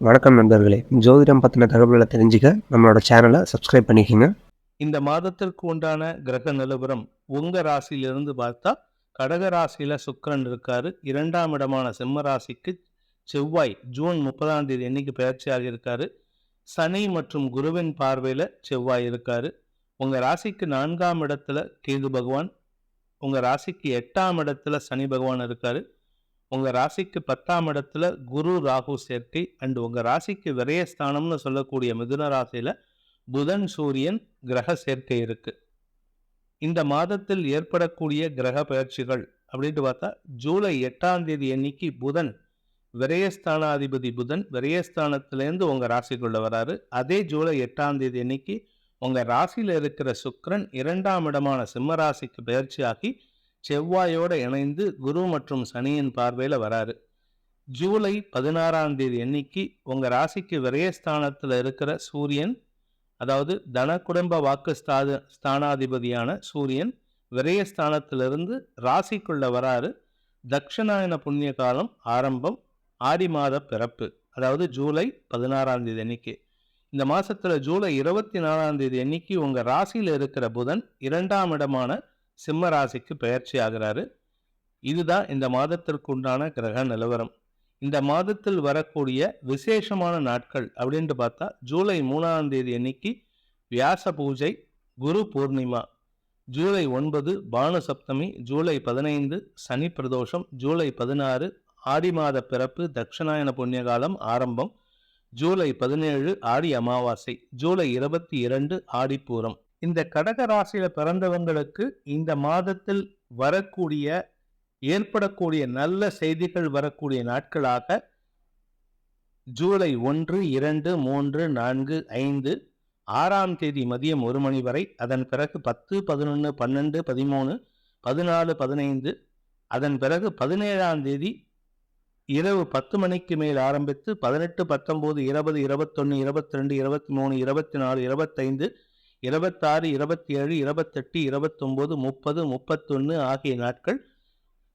வணக்கம் நண்பர்களே. ஜோதிடம் பற்றின தகவல்களை தெரிஞ்சுக்க நம்மளோட சேனலை சப்ஸ்கிரைப் பண்ணிக்கோங்க. இந்த மாதத்திற்கு உண்டான கிரக நிலவரம் உங்கள் ராசியிலிருந்து பார்த்தா கடக ராசியில் சுக்கரன் இருக்கார். இரண்டாம் இடமான சிம்ம ராசிக்கு செவ்வாய் ஜூன் முப்பதாம் தேதி என்றைக்கு பயிற்சியாக இருக்கார். சனி மற்றும் குருவின் பார்வையில் செவ்வாய் இருக்கார். உங்கள் ராசிக்கு நான்காம் இடத்துல கேது பகவான் உங்கள் ராசிக்கு எட்டாம் இடத்துல சனி பகவான் இருக்கார். உங்கள் ராசிக்கு பத்தாம் இடத்துல குரு ராகு சேர்க்கை அண்ட் உங்கள் ராசிக்கு விரயஸ்தானம்னு சொல்லக்கூடிய மிதுன ராசியில் புதன் சூரியன் கிரக சேர்க்கை இருக்குது இந்த மாதத்தில் ஏற்படக்கூடிய கிரக பயிற்சிகள் அப்படின்ட்டு பார்த்தா ஜூலை எட்டாம் தேதி அன்னைக்கு புதன் விரயஸ்தானாதிபதி புதன் விரயஸ்தானத்திலேருந்து உங்கள் ராசிக்குள்ளே வராரு. அதே ஜூலை எட்டாம் தேதி அன்னைக்கு உங்கள் ராசியில் இருக்கிற சுக்கரன் இரண்டாம் இடமான சிம்ம ராசிக்கு பயிற்சியாகி செவ்வாயோடு இணைந்து குரு மற்றும் சனியின் பார்வையில் வராரு. ஜூலை பதினாறாம் தேதி அன்னைக்கு உங்கள் ராசிக்கு விரயஸ்தானத்தில் இருக்கிற சூரியன் அதாவது தன குடும்ப வாக்கு ஸ்தாது ஸ்தானாதிபதியான சூரியன் விரயஸ்தானத்திலிருந்து ராசிக்குள்ள வராரு. தட்சிணாயன புண்ணிய காலம் ஆரம்பம் ஆடி மாத பிறப்பு அதாவது ஜூலை பதினாறாம் தேதி அன்னைக்கு. இந்த மாதத்தில் ஜூலை இருபத்தி நாலாம் தேதி அன்னைக்கு உங்கள் ராசியில் இருக்கிற புதன் இரண்டாம் இடமான சிம்ம ராசிக்கு பெயர்ச்சி ஆகிறாரு. இதுதான் இந்த மாதத்திற்கு உண்டான கிரக நிலவரம். இந்த மாதத்தில் வரக்கூடிய விசேஷமான நாட்கள் அப்படின்ட்டு பார்த்தா ஜூலை மூணாம் தேதி அன்னைக்கு வியாச பூஜை குரு பூர்ணிமா. ஜூலை ஒன்பது பானு சப்தமி. ஜூலை பதினைந்து சனி பிரதோஷம். ஜூலை பதினாறு ஆடி மாத பிறப்பு தட்சிணாயன புண்ணியகாலம் ஆரம்பம். ஜூலை பதினேழு ஆடி அமாவாசை. ஜூலை இருபத்தி இரண்டு ஆடிப்பூரம் இந்த கடக ராசியில பிறந்தவங்களுக்கு இந்த மாதத்தில் வரக்கூடிய ஏற்படக்கூடிய நல்ல செய்திகள் வரக்கூடிய நாட்களாக ஜூலை ஒன்று இரண்டு மூன்று நான்கு ஐந்து ஆறாம் தேதி மதியம் ஒரு மணி வரை அதன் பிறகு பத்து பதினொன்று பன்னெண்டு பதிமூணு பதினாலு பதினைந்து அதன் பிறகு பதினேழாம் தேதி இரவு பத்து மணிக்கு மேல் ஆரம்பித்து பதினெட்டு பத்தொம்போது இருபது இருபத்தொன்று இருபத்தி ரெண்டு இருபத்தி மூணு இருபத்தி நாலு இருபத்தைந்து இருபத்தாறு இருபத்தி ஏழு இருபத்தெட்டு இருபத்தொம்போது முப்பது முப்பத்தொன்று ஆகிய நாட்கள்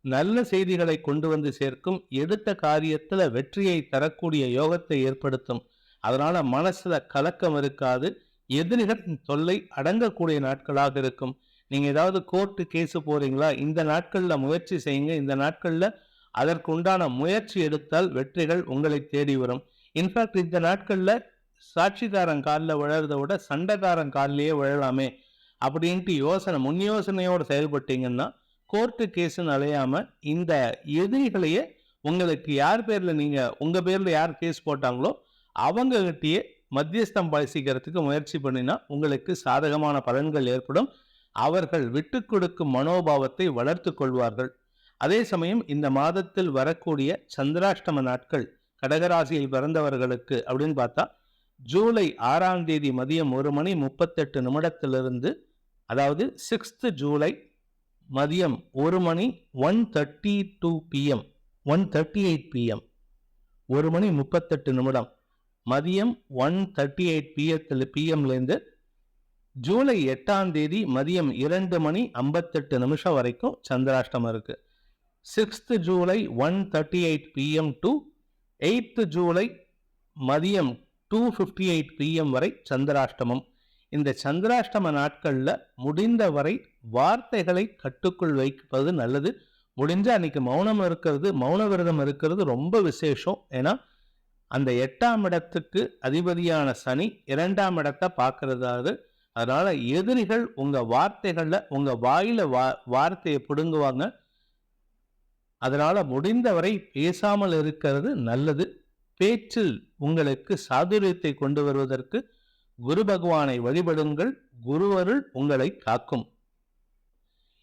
நல்ல செய்திகளை கொண்டு வந்து சேர்க்கும் எடுத்த காரியத்தில் வெற்றியை தரக்கூடிய யோகத்தை ஏற்படுத்தும். அதனால் மனசில் கலக்கம் இருக்காது எதிரிகளின் தொல்லை அடங்கக்கூடிய நாட்களாக இருக்கும். நீங்கள் ஏதாவது கோர்ட்டு கேஸு போகிறீங்களா இந்த நாட்களில் முயற்சி செய்யுங்க இந்த நாட்களில் அதற்குண்டான முயற்சி எடுத்தால் வெற்றிகள் உங்களை தேடி வரும். இன்ஃபேக்ட் இந்த நாட்களில் சாட்சிதாரன் காலில் விழறதை விட சண்டைதாரன் காலிலேயே விழலாமே அப்படின்ட்டு யோசனை முன் யோசனையோடு செயல்பட்டீங்கன்னா கோர்ட்டு கேஸுன்னு அலையாம இந்த எதிரிகளையே உங்களுக்கு யார் பேர்ல நீங்க உங்க பேரில் யார் கேஸ் போட்டாங்களோ அவங்ககிட்டயே மத்தியஸ்தம் பசிக்கிறதுக்கு முயற்சி பண்ணினா உங்களுக்கு சாதகமான பலன்கள் ஏற்படும். அவர்கள் விட்டு கொடுக்கும் மனோபாவத்தை வளர்த்து கொள்வார்கள். அதே சமயம் இந்த மாதத்தில் வரக்கூடிய சந்திராஷ்டம நாட்கள் கடகராசியில் பிறந்தவர்களுக்கு அப்படின்னு பார்த்தா ஜூலை ஆறாம் தேதி மதியம் ஒரு மணி முப்பத்தெட்டு நிமிடத்திலிருந்து அதாவது சிக்ஸ்த்து ஜூலை மதியம் ஒரு மணி one thirty two PM one thirty eight PM ஒரு மணி முப்பத்தெட்டு நிமிடம். மதியம் ஒன் தேர்ட்டி எயிட் பிஎத்தில் பிஎம்லேருந்து ஜூலை எட்டாம் தேதி மதியம் இரண்டு மணி ஐம்பத்தெட்டு நிமிஷம் வரைக்கும் சந்திராஷ்டமம் இருக்குது sixth July one thirty eight PM to eighth July மதியம் டூ ஃபிஃப்டி எயிட் பிஎம் வரை சந்திராஷ்டமம். இந்த சந்திராஷ்டம நாட்களில் முடிந்தவரை வார்த்தைகளை கட்டுக்குள் வைப்பது நல்லது. முடிஞ்ச அன்றைக்கி மௌனம் இருக்கிறது மௌன விரதம் இருக்கிறது ரொம்ப விசேஷம். ஏன்னா அந்த எட்டாம் இடத்துக்கு அதிபதியான சனி இரண்டாம் இடத்தை பார்க்கறதாவது. அதனால் எதிரிகள் உங்கள் வார்த்தைகளில் உங்கள் வாயில் வா வார்த்தையை பிடுங்குவாங்க. அதனால் முடிந்தவரை பேசாமல் இருக்கிறது நல்லது. பேச்சில் உங்களுக்கு சாதுரியத்தை கொண்டு வருவதற்கு குரு பகவானை வழிபடுங்கள். குருவருள் உங்களை காக்கும்.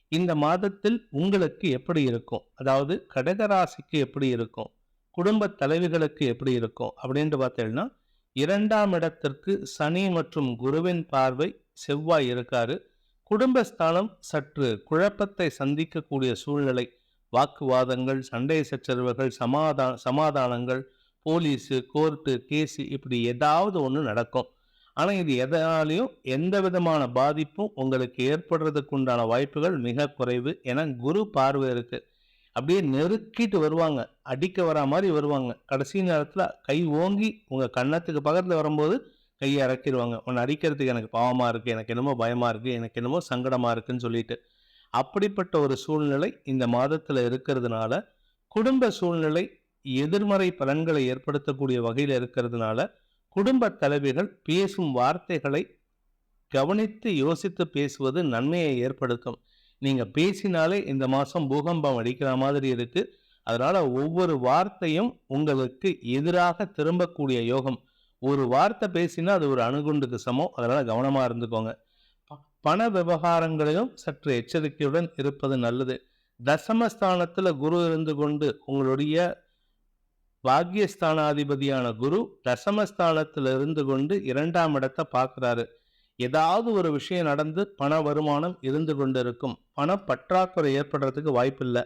இந்த மாதத்தில் உங்களுக்கு எப்படி இருக்கும்? அதாவது கடகராசிக்கு எப்படி இருக்கும்? குடும்ப தலைவிகளுக்கு எப்படி இருக்கும்? அப்படின்ட்டு பார்த்தீங்கன்னா இரண்டாம் இடத்திற்கு சனி மற்றும் குருவின் பார்வை செவ்வாய் இருக்காரு. குடும்பஸ்தானம் சற்று குழப்பத்தை சந்திக்கக்கூடிய சூழ்நிலை. வாக்குவாதங்கள் சண்டை சச்சரவுகள் சமாதா சமாதானங்கள் போலீஸு கோர்ட்டு கேஸு இப்படி ஏதாவது ஒன்று நடக்கும். ஆனால் இது எதனாலையும் எந்த விதமான பாதிப்பும் உங்களுக்கு ஏற்படுறதுக்கு உண்டான வாய்ப்புகள் மிக குறைவு. என குரு பார்வை இருக்குது அப்படியே நெருக்கிட்டு வருவாங்க. அடிக்க வரா மாதிரி வருவாங்க. கடைசி நேரத்தில் கை ஓங்கி உங்கள் கன்னத்துக்கு பக்கத்தில் வரும்போது கையை இறக்கிடுவாங்க உன்னை அடிக்கிறதுக்கு எனக்கு பாவமாக இருக்குது எனக்கு என்னமோ பயமாக இருக்குது எனக்கு என்னமோ சங்கடமாக இருக்குன்னு சொல்லிட்டு. அப்படிப்பட்ட ஒரு சூழ்நிலை இந்த மாதத்தில் இருக்கிறதுனால குடும்ப சூழ்நிலை எதிர்மறை பலன்களை ஏற்படுத்தக்கூடிய வகையில் இருக்கிறதுனால குடும்ப தலைவிகள் பேசும் வார்த்தைகளை கவனித்து யோசித்து பேசுவது நன்மையை ஏற்படுத்தும். நீங்கள் பேசினாலே இந்த மாதம் பூகம்பம் அடிக்கிற மாதிரி இருக்கு. அதனால் ஒவ்வொரு வார்த்தையும் உங்களுக்கு எதிராக திரும்பக்கூடிய யோகம். ஒரு வார்த்தை பேசினா அது ஒரு அணுகுண்டுக்கு சமம். அதனால் கவனமாக இருந்துக்கோங்க. பண விவகாரங்களிலும் சற்று எச்சரிக்கையுடன் இருப்பது நல்லது. தசமஸ்தானத்தில் குரு இருந்து கொண்டு உங்களுடைய பாக்கியஸ்தானாதிபதியான குரு தசமஸ்தானத்தில் இருந்து கொண்டு இரண்டாம் இடத்தை பார்க்குறாரு. ஏதாவது ஒரு விஷயம் நடந்து பண வருமானம் இருந்து கொண்டு இருக்கும் பண பற்றாக்குறை ஏற்படுறதுக்கு வாய்ப்பில்லை.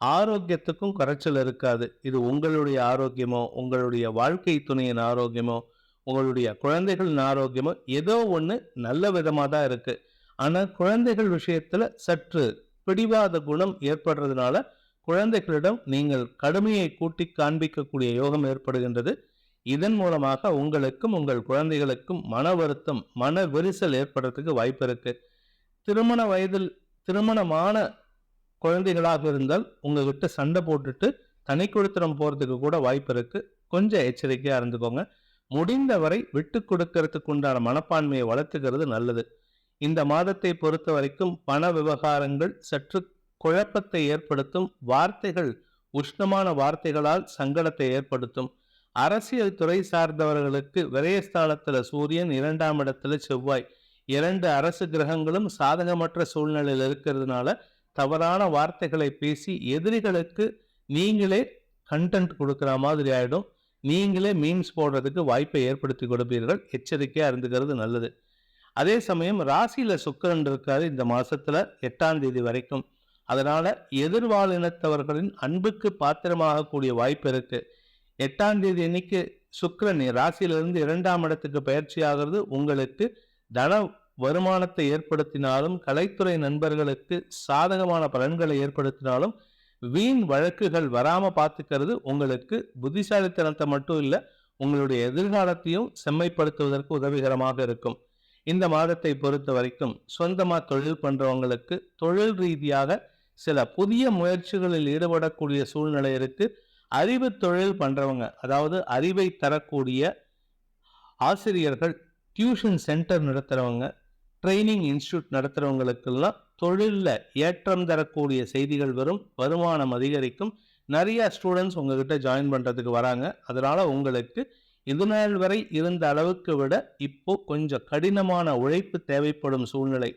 ஆரோக்கியத்துக்கும் குறைச்சல் இருக்காது. இது உங்களுடைய ஆரோக்கியமோ உங்களுடைய வாழ்க்கை துணையின் ஆரோக்கியமோ உங்களுடைய குழந்தைகளின் ஆரோக்கியமோ ஏதோ ஒன்று நல்ல விதமாக தான் இருக்குது ஆனால் குழந்தைகள் விஷயத்தில் சற்று பிடிவாத குணம் ஏற்படுறதுனால குழந்தைகளிடம் நீங்கள் கடுமையை கூட்டி காண்பிக்கக்கூடிய யோகம் ஏற்படுகின்றது. இதன் மூலமாக உங்களுக்கும் உங்கள் குழந்தைகளுக்கும் மன வருத்தம் மன விரிசல் ஏற்படுறதுக்கு வாய்ப்பு இருக்கு. திருமண வயதில் திருமணமான குழந்தைகளாக இருந்தால் உங்ககிட்ட சண்டை போட்டுட்டு தனி கொடுத்தனம் போகிறதுக்கு கூட வாய்ப்பு இருக்கு. கொஞ்சம் எச்சரிக்கையாக இருந்துக்கோங்க. முடிந்தவரை விட்டு கொடுக்கறதுக்கு உண்டான மனப்பான்மையை வளர்த்துக்கிறது நல்லது. இந்த மாதத்தை பொறுத்த வரைக்கும் பண விவகாரங்கள் சற்று குழப்பத்தை ஏற்படுத்தும் வார்த்தைகள் உஷ்ணமான வார்த்தைகளால் சங்கடத்தை ஏற்படுத்தும். அரசியல் துறை சார்ந்தவர்களுக்கு விரயஸ்தானத்தில் சூரியன் இரண்டாம் இடத்துல செவ்வாய். இரண்டு அரசு கிரகங்களும் சாதகமற்ற சூழ்நிலையில் இருக்கிறதுனால தவறான வார்த்தைகளை பேசி எதிரிகளுக்கு நீங்களே கண்டென்ட் கொடுக்குற மாதிரி ஆகிடும் நீங்களே மீம்ஸ் போடுறதுக்கு வாய்ப்பை ஏற்படுத்தி கொடுப்பீர்கள். எச்சரிக்கையாக இருந்துக்கிறது நல்லது. அதே சமயம் ராசியில் சுக்கரன் இருக்காரு இந்த மாதத்தில் எட்டாம் தேதி வரைக்கும். அதனால எதிர்வாழினத்தவர்களின் அன்புக்கு பாத்திரமாகக்கூடிய வாய்ப்பு இருக்கு. எட்டாம் தேதி அன்னைக்கு சுக்கரன் ராசியிலிருந்து இரண்டாம் இடத்துக்கு பயிற்சி ஆகிறது. உங்களுக்கு தன வருமானத்தை ஏற்படுத்தினாலும் கலைத்துறை நண்பர்களுக்கு சாதகமான பலன்களை ஏற்படுத்தினாலும் வீண் வழக்குகள் வராம பார்த்துக்கிறது. உங்களுக்கு புத்திசாலித்தனத்தை மட்டும் இல்லை உங்களுடைய எதிர்காலத்தையும் செம்மைப்படுத்துவதற்கு உதவிகரமாக இருக்கும். இந்த மாதத்தை பொறுத்த வரைக்கும் சொந்தமாக தொழில் பண்ணுறவங்களுக்கு தொழில் ரீதியாக சில புதிய முயற்சிகளில் ஈடுபடக்கூடிய சூழ்நிலை இருக்கு. அறிவு தொழில் பண்ணுறவங்க அதாவது அறிவை தரக்கூடிய ஆசிரியர்கள் டியூஷன் சென்டர் நடத்துகிறவங்க ட்ரைனிங் இன்ஸ்டியூட் நடத்துகிறவங்களுக்கெல்லாம் தொழிலில் ஏற்றம் தரக்கூடிய செய்திகள் வரும் வருமானம் அதிகரிக்கும். நிறைய ஸ்டூடெண்ட்ஸ் உங்ககிட்ட ஜாயின் பண்ணுறதுக்கு வராங்க. அதனால் உங்களுக்கு இது நாள் வரை இருந்த அளவுக்கு விட இப்போ கொஞ்சம் கடினமான உழைப்பு தேவைப்படும் சூழ்நிலை.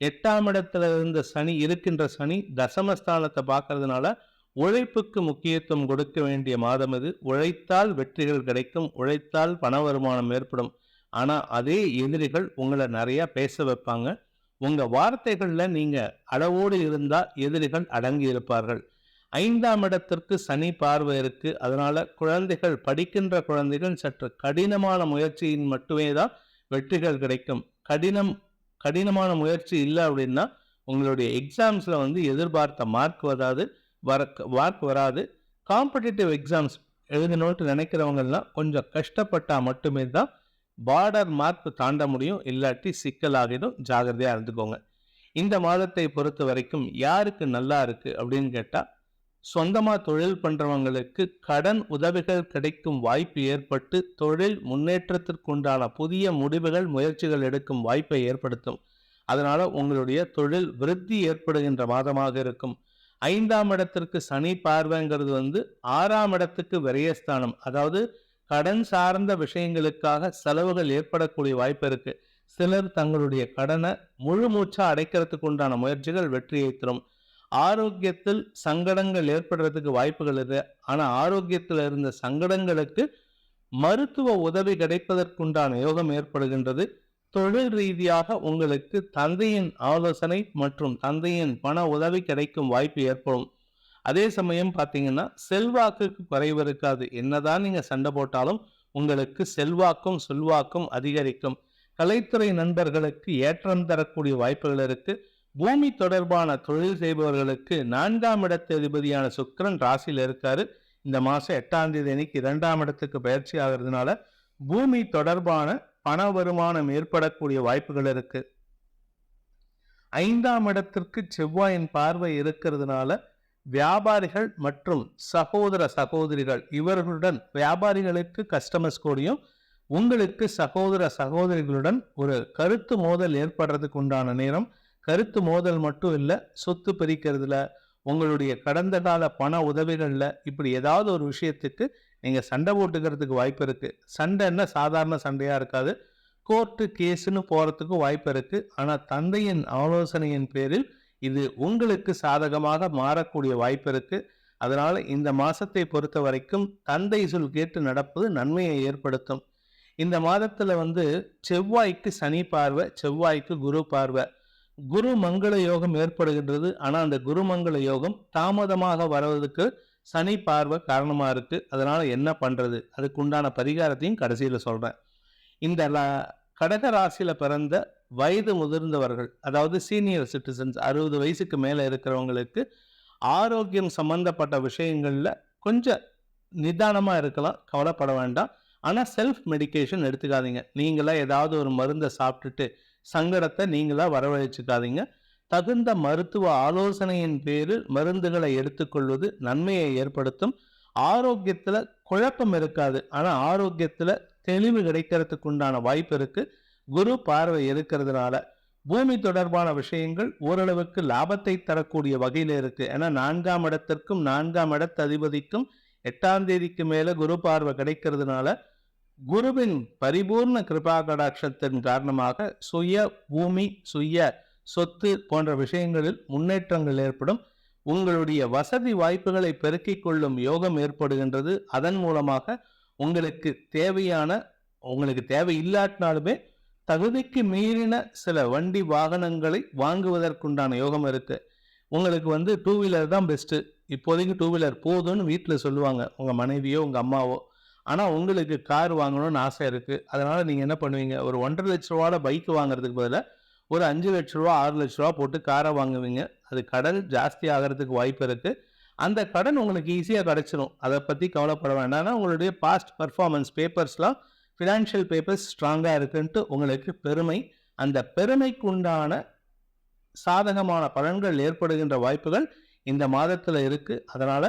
எட்டாம் இடத்துல இருந்த சனி இருக்கின்ற சனி தசமஸ்தானத்தை பார்க்கறதுனால உழைப்புக்கு முக்கியத்துவம் கொடுக்க வேண்டிய மாதம் இது. உழைத்தால் வெற்றிகள் கிடைக்கும். உழைத்தால் பண வருமானம் ஏற்படும். ஆனால் அதே எதிரிகள் உங்களை நிறையா பேச வைப்பாங்க. உங்கள் வார்த்தைகளில் நீங்கள் அளவோடு இருந்தால் எதிரிகள் அடங்கி இருப்பார்கள். ஐந்தாம் இடத்திற்கு சனி பார்வை இருக்குது அதனால் குழந்தைகள் படிக்கின்ற குழந்தைகள் சற்று கடினமான முயற்சியின் மட்டுமே தான் வெற்றிகள் கிடைக்கும். கடினம் கடினமான முயற்சி இல்லை அப்படின்னா உங்களுடைய எக்ஸாம்ஸில் வந்து எதிர்பார்த்த மார்க் வராது வர மார்க் வராது. காம்படிட்டிவ் எக்ஸாம்ஸ் எழுதணும்ட்டு நினைக்கிறவங்கெல்லாம் கொஞ்சம் கஷ்டப்பட்டால் மட்டுமே தான் பார்டர் மார்க் தாண்ட முடியும். இல்லாட்டி சிக்கலாகிடும். ஜாகிரதையாக இருந்துக்கோங்க. இந்த மாதத்தை பொறுத்த வரைக்கும் யாருக்கு நல்லா இருக்குது அப்படின்னு கேட்டால் சொந்தமாக தொழில் பண்ணுறவங்களுக்கு கடன் உதவிகள் கிடைக்கும் வாய்ப்பு ஏற்பட்டு தொழில் முன்னேற்றத்திற்குண்டான புதிய முடிவுகள் முயற்சிகள் எடுக்கும் வாய்ப்பை ஏற்படுத்தும். அதனால் உங்களுடைய தொழில் விருத்தி ஏற்படுகின்ற மாதமாக இருக்கும். ஐந்தாம் இடத்திற்கு சனி பார்வைங்கிறது வந்து ஆறாம் இடத்துக்கு விரயஸ்தானம். அதாவது கடன் சார்ந்த விஷயங்களுக்காக செலவுகள் ஏற்படக்கூடிய வாய்ப்பு இருக்குது சிலர் தங்களுடைய கடனை முழு மூச்சா அடைக்கிறதுக்கு உண்டான முயற்சிகள் வெற்றியை தரும். ஆரோக்கியத்தில் சங்கடங்கள் ஏற்படுறதுக்கு வாய்ப்புகள் இருக்கு. ஆனால் ஆரோக்கியத்தில் இருந்த சங்கடங்களுக்கு மருத்துவ உதவி கிடைப்பதற்குண்டான யோகம் ஏற்படுகின்றது. தொழில் ரீதியாக உங்களுக்கு தந்தையின் ஆலோசனை மற்றும் தந்தையின் பண உதவி கிடைக்கும் வாய்ப்பு ஏற்படும். அதே சமயம் பார்த்தீங்கன்னா செல்வாக்குக்கு குறைவு இருக்காது. என்னதான் நீங்கள் சண்டை போட்டாலும் உங்களுக்கு செல்வாக்கும் சொல்வாக்கும் அதிகரிக்கும். கலைத்துறை நண்பர்களுக்கு ஏற்றம் தரக்கூடிய வாய்ப்புகள் இருக்குது பூமி தொடர்பான தொழில் செய்பவர்களுக்கு நான்காம் இடத்து அதிபதியான சுக்கரன் ராசியில் இருக்காரு. இந்த மாசம் எட்டாம் தேதி அன்னைக்கு இரண்டாம் இடத்துக்கு பயிற்சி ஆகிறதுனால பூமி தொடர்பான பண வருமானம் ஏற்படக்கூடிய வாய்ப்புகள் இருக்கு. ஐந்தாம் இடத்திற்கு செவ்வாயின் பார்வை இருக்கிறதுனால வியாபாரிகள் மற்றும் சகோதர சகோதரிகள் இவர்களுடன் வியாபாரிகளுக்கு கஸ்டமர்ஸ் கூடயும் உங்களுக்கு சகோதர சகோதரிகளுடன் ஒரு கருத்து மோதல் ஏற்படுறதுக்கு உண்டான நேரம் கருத்து மோதல் மட்டும் இல்லை சொத்து பிரிக்கிறதுல உங்களுடைய கடந்த கால பண உதவிகளில் இப்படி ஏதாவது ஒரு விஷயத்துக்கு நீங்கள் சண்டை போட்டுக்கிறதுக்கு வாய்ப்பு இருக்குது சண்டைன்னா சாதாரண சண்டையாக இருக்காது. கோர்ட்டு கேஸுன்னு போகிறதுக்கு வாய்ப்பு இருக்குது ஆனால் தந்தையின் ஆலோசனையின் பேரில் இது உங்களுக்கு சாதகமாக மாறக்கூடிய வாய்ப்பு இருக்குது அதனால் இந்த மாதத்தை பொறுத்த வரைக்கும் தந்தை சொல் கேட்டு நடப்பது நன்மையை ஏற்படுத்தும். இந்த மாதத்தில் வந்து செவ்வாய்க்கு சனி பார்வை செவ்வாய்க்கு குரு பார்வை. குரு மங்கள யோகம் ஏற்படுகின்றது. ஆனால் அந்த குருமங்கள யோகம் தாமதமாக வருவதற்கு சனி பார்வை காரணமாக இருக்குது அதனால் என்ன பண்ணுறது அதுக்கு உண்டான பரிகாரத்தையும் கடைசியில் சொல்கிறேன் இந்த ல- கடக ராசியில் பிறந்த வயது முதிர்ந்தவர்கள் அதாவது சீனியர் சிட்டிசன்ஸ் அறுபது வயசுக்கு மேலே இருக்கிறவங்களுக்கு ஆரோக்கியம் சம்பந்தப்பட்ட விஷயங்களில் கொஞ்சம் நிதானமாக இருக்கலாம் கவலைப்பட வேண்டாம். ஆனால் செல்ஃப் மெடிகேஷன் எடுத்துக்காதீங்க. நீங்களாக ஏதாவது ஒரு மருந்தை சாப்பிட்டுட்டு சங்கடத்தை நீங்களா வரவழைச்சுக்காதீங்க. தகுந்த மருத்துவ ஆலோசனையின் பேரில் மருந்துகளை எடுத்துக்கொள்வது நன்மையை ஏற்படுத்தும். ஆரோக்கியத்தில் குழப்பம் இருக்காது. ஆனால் ஆரோக்கியத்தில் தெளிவு கிடைக்கிறதுக்கு உண்டான வாய்ப்பு இருக்குது குரு பார்வை இருக்கிறதுனால. பூமி தொடர்பான விஷயங்கள் ஓரளவுக்கு லாபத்தை தரக்கூடிய வகையில் இருக்குது ஏன்னா நான்காம் இடத்திற்கும் நான்காம் இடத்து அதிபதிக்கும் எட்டாம் தேதிக்கு மேலே குரு பார்வை கிடைக்கிறதுனால குருவின் பரிபூர்ண கிருபா கடாட்சத்தின் காரணமாக சுய பூமி சுய சொத்து போன்ற விஷயங்களில் முன்னேற்றங்கள் ஏற்படும். உங்களுடைய வசதி வாய்ப்புகளை பெருக்கிக் கொள்ளும் யோகம் ஏற்படுகின்றது. அதன் மூலமாக உங்களுக்கு தேவையான உங்களுக்கு தேவை இல்லாட்டினாலுமே தகுதிக்கு மீறின சில வண்டி வாகனங்களை வாங்குவதற்குண்டான யோகம் இருக்கு. உங்களுக்கு வந்து டூ வீலர் தான் பெஸ்ட்டு இப்போதைக்கு டூ வீலர் போதும்னு வீட்டில் சொல்லுவாங்க. உங்கள் மனைவியோ உங்கள் அம்மாவோ ஆனால் உங்களுக்கு கார் வாங்கணும்னு ஆசை இருக்குது அதனால் நீங்கள் என்ன பண்ணுவீங்க? ஒரு ஒன்றரை லட்ச ரூபாவில் பைக் வாங்குறதுக்கு பதிலாக ஒரு அஞ்சு லட்ச ரூபா ஆறு லட்ச ரூபா போட்டு காரை வாங்குவீங்க. அது கடன் ஜாஸ்தி ஆகிறதுக்கு வாய்ப்பு இருக்குது அந்த கடன் உங்களுக்கு ஈஸியாக கிடச்சிரும். அதை பற்றி கவலைப்பட வேண்டாம். உங்களுடைய பாஸ்ட் பர்ஃபார்மன்ஸ் பேப்பர்ஸ்லாம் ஃபினான்ஷியல் பேப்பர்ஸ் ஸ்ட்ராங்காக இருக்குன்ட்டு உங்களுக்கு பெருமை. அந்த பெருமைக்கு உண்டான சாதகமான பலன்கள் ஏற்படுகின்ற வாய்ப்புகள் இந்த மாதத்தில் இருக்குது அதனால்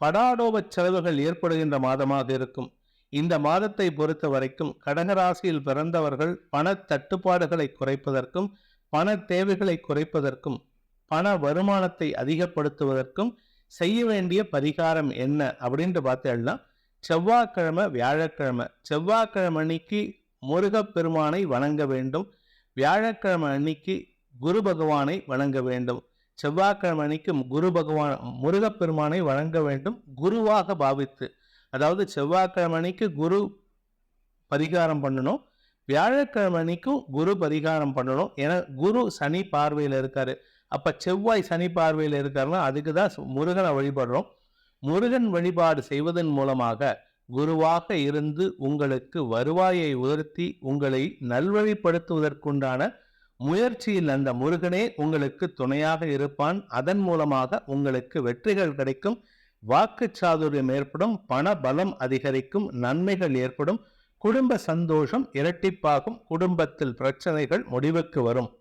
படாடோப செலவுகள் ஏற்படுகின்ற மாதமாக இருக்கும். இந்த மாதத்தை பொறுத்த வரைக்கும் கடகராசியில் பிறந்தவர்கள் பண தட்டுப்பாடுகளை குறைப்பதற்கும் பண தேவைகளை குறைப்பதற்கும் பண வருமானத்தை அதிகப்படுத்துவதற்கும் செய்ய வேண்டிய பரிகாரம் என்ன அப்படின்ட்டு பார்த்தேன்னா செவ்வாய்க்கிழமை வியாழக்கிழமை. செவ்வாய்க்கிழமை அன்னைக்கு முருகப்பெருமானை வணங்க வேண்டும். வியாழக்கிழமை அன்னைக்கு குரு பகவானை வணங்க வேண்டும். செவ்வாய்க்கிழமை அன்னைக்கு குரு பகவான் முருகப்பெருமானை வழங்க வேண்டும் குருவாக பாவித்து. அதாவது செவ்வாய்க்கிழமை அன்னைக்கு குரு பரிகாரம் பண்ணணும் வியாழக்கிழமை அன்னைக்கும் குரு பரிகாரம் பண்ணணும். ஏன்னா குரு சனி பார்வையில் இருக்காரு. அப்போ செவ்வாய் சனி பார்வையில் இருக்காருன்னா அதுக்கு தான் முருகனை வழிபடுறோம். முருகன் வழிபாடு செய்வதன் மூலமாக குருவாக இருந்து உங்களுக்கு வருவாயை உயர்த்தி உங்களை நல்வழிப்படுத்துவதற்குண்டான முயற்சியில் அந்த முருகனே உங்களுக்கு துணையாக இருப்பான். அதன் மூலமாக உங்களுக்கு வெற்றிகள் கிடைக்கும். வாக்கு சாதுரியம் ஏற்படும். பண பலம் அதிகரிக்கும். நன்மைகள் ஏற்படும். குடும்ப சந்தோஷம் இரட்டிப்பாகும். குடும்பத்தில் பிரச்சனைகள் முடிவுக்கு வரும்.